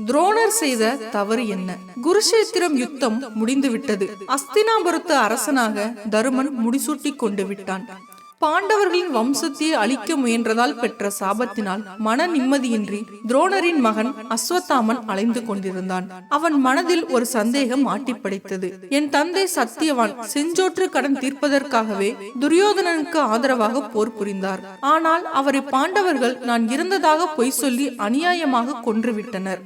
துரோணர் செய்த தவறு என்ன? குருஷேத்திரம் யுத்தம் முடிந்துவிட்டது. அஸ்தினாபுரத்து அரசனாக தருமன் முடிசூட்டி கொண்டு விட்டான். பாண்டவர்களின் வம்சத்தை அழிக்க முயன்றதால் பெற்ற சாபத்தினால் மன நிம்மதியின்றி துரோணரின் மகன் அஸ்வத்தாமன் அலைந்து கொண்டிருந்தான். அவன் மனதில் ஒரு சந்தேகம் ஆட்டிப்படைத்தது என் தந்தை சத்தியவான் செஞ்சோற்று கடன் தீர்ப்பதற்காகவே துரியோதனனுக்கு ஆதரவாக போர் புரிந்தார். ஆனால் அவரை பாண்டவர்கள் நான் இருந்ததாக பொய் சொல்லி அநியாயமாக கொன்றுவிட்டனர்.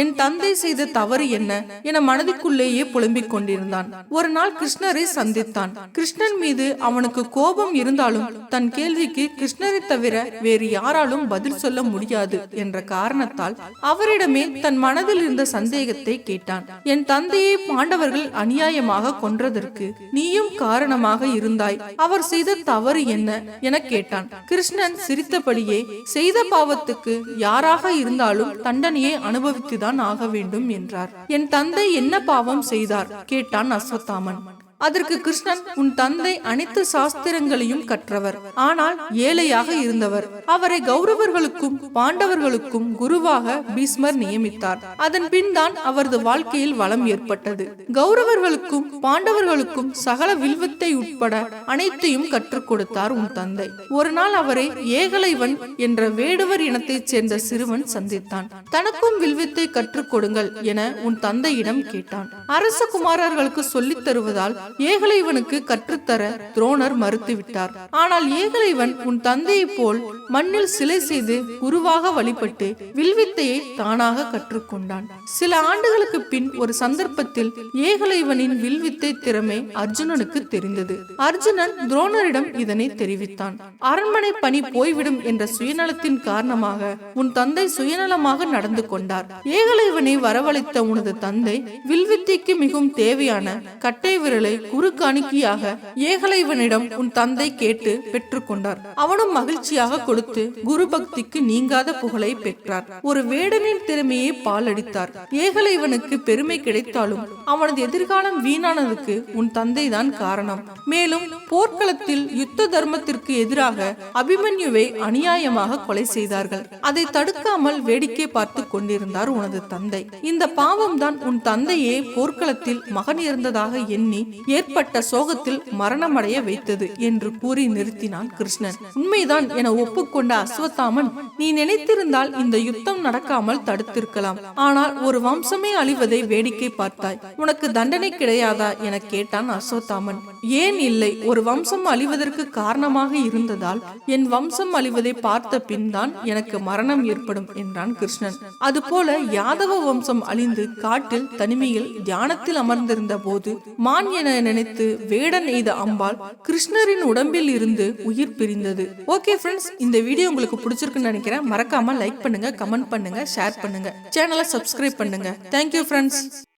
என் தந்தை செய்த தவறு என்ன? என மனதுக்குள்ளேயே புலம்பிக் கொண்டிருந்தான். ஒரு நாள் கிருஷ்ணரை சந்தித்தான். கிருஷ்ணன் மீது அவனுக்கு கோபம் இருந்தாலும் தன் கேள்விக்கு கிருஷ்ணரை தவிர வேறு யாராலும் பதில் சொல்ல முடியாது என்ற காரணத்தால் அவரிடமே தன் மனதில் இருந்த சந்தேகத்தை கேட்டான். என் தந்தையை பாண்டவர்கள் அநியாயமாக கொன்றதற்கு நீயும் காரணமாக இருந்தாய். அவர் செய்த தவறு என்ன? என கேட்டான். கிருஷ்ணன் சிரித்தபடியே செய்த பாவத்துக்கு யாராக இருந்தாலும் தண்டனையை அனுபவித்துதான் ஆக வேண்டும் என்றார். என் தந்தை என்ன பாவம் செய்தார்? கேட்டான் அஸ்வத்தாமன். அதற்கு கிருஷ்ணன் உன் தந்தை அனைத்து சாஸ்திரங்களையும் கற்றவர். ஆனால் ஏழையாக இருந்தவர். அவரை கௌரவர்களுக்கும் பாண்டவர்களுக்கும் குருவாக பீஸ்மர் நியமித்தார். அதன் பின் தான் அவரது வாழ்க்கையில் வளம் ஏற்பட்டது. கௌரவர்களுக்கும் பாண்டவர்களுக்கும் சகல வில்வத்தை உட்பட அனைத்தையும் கற்றுக் கொடுத்தார் உன் தந்தை. ஒரு நாள் அவரை ஏகலைவன் என்ற வேடுவர் இனத்தைச் சேர்ந்த சிறுவன் சந்தித்தான். தனக்கும் வில்வித்தை கற்றுக் கொடுங்கள் என உன் தந்தையிடம் கேட்டான். அரச குமாரர்களுக்கு சொல்லித் தருவதால் ஏகலைவனுக்கு கற்றுத்தர துரோணர் மறுத்துவிட்டார். ஆனால் ஏகலைவன் உன் தந்தையைப் போல் மண்ணில் சிலை செய்து குருவாக வழிபட்டு வில்வித்தையை தானாக கற்றுக்கொண்டான். சில ஆண்டுகளுக்கு பின் ஒரு சந்தர்ப்பத்தில் ஏகலைவனின் வில்வித்தை திறமை அர்ஜுனனுக்கு தெரிந்தது. அர்ஜுனன் துரோணரிடம் இதனை தெரிவித்தான். அரண்மனை பணி போய்விடும் என்ற சுயநலத்தின் காரணமாக உன் தந்தை சுயநலமாக நடந்து கொண்டார். ஏகலைவனை வரவழைத்த உனது தந்தை வில்வித்தைக்கு மிகவும் தேவையான கட்டை விரலை குரு காணிக்கையாக ஏகலைவனிடம் உன் தந்தை கேட்டு பெற்றுக்கொண்டார். அவனும் மகிழ்ச்சியாக கொடுத்து குரு பக்திக்கு நீங்காத புகழை பெற்றார். ஒரு வேடனின் திறமையை பாலடித்தார். ஏகலைவனுக்கு பெருமை கிடைத்தாலும் அவனது எதிர்காலம் வீணானதுக்கு உன் தந்தை தான் காரணம். மேலும் போர்க்களத்தில் யுத்த தர்மத்திற்கு எதிராக அபிமன்யுவை அநியாயமாக கொலை செய்தார்கள். அதை தடுக்காமல் வேடிக்கை பார்த்து கொண்டிருந்தார் உனது தந்தை. இந்த பாவம் தான் உன் தந்தையே போர்க்களத்தில் மகன் இருந்ததாக எண்ணி ஏற்பட்ட சோகத்தில் மரணமடைய வைத்தது என்று கூறி நிறுத்தினான் கிருஷ்ணன். உண்மைதான் என ஒப்புக்கொண்ட அஸ்வத்தாமன் நீ நினைத்திருந்தால் இந்த யுத்தம் நடக்காமல் தடுத்திருக்கலாம். ஆனால் ஒரு வம்சமே அழிவதை வேடிக்கை பார்த்தாய். உனக்கு தண்டனை கிடையாதா? என கேட்டான் அஸ்வத்தாமன். ஏன் இல்லை. ஒரு வம்சம் அழிவதற்கு காரணமாக இருந்ததால் என் வம்சம் அழிவதை பார்த்த பின் தான் எனக்கு மரணம் ஏற்படும் என்றான் கிருஷ்ணன். அதுபோல யாதவ வம்சம் அழிந்து காட்டில் தனிமையில் தியானத்தில் அமர்ந்திருந்த போது மான் என நினைத்து வேடன் எய்த அம்பாள் கிருஷ்ணரின் உடம்பில் இருந்து உயிர் பிரிந்தது. ஓகே ஃப்ரெண்ட்ஸ் இந்த வீடியோ உங்களுக்கு பிடிச்சிருக்குன்னு நினைக்கிறேன். மறக்காம லைக் பண்ணுங்க கமெண்ட் பண்ணுங்க ஷேர் பண்ணுங்க. சேனலை சப்ஸ்கிரைப் பண்ணுங்க. Thank you friends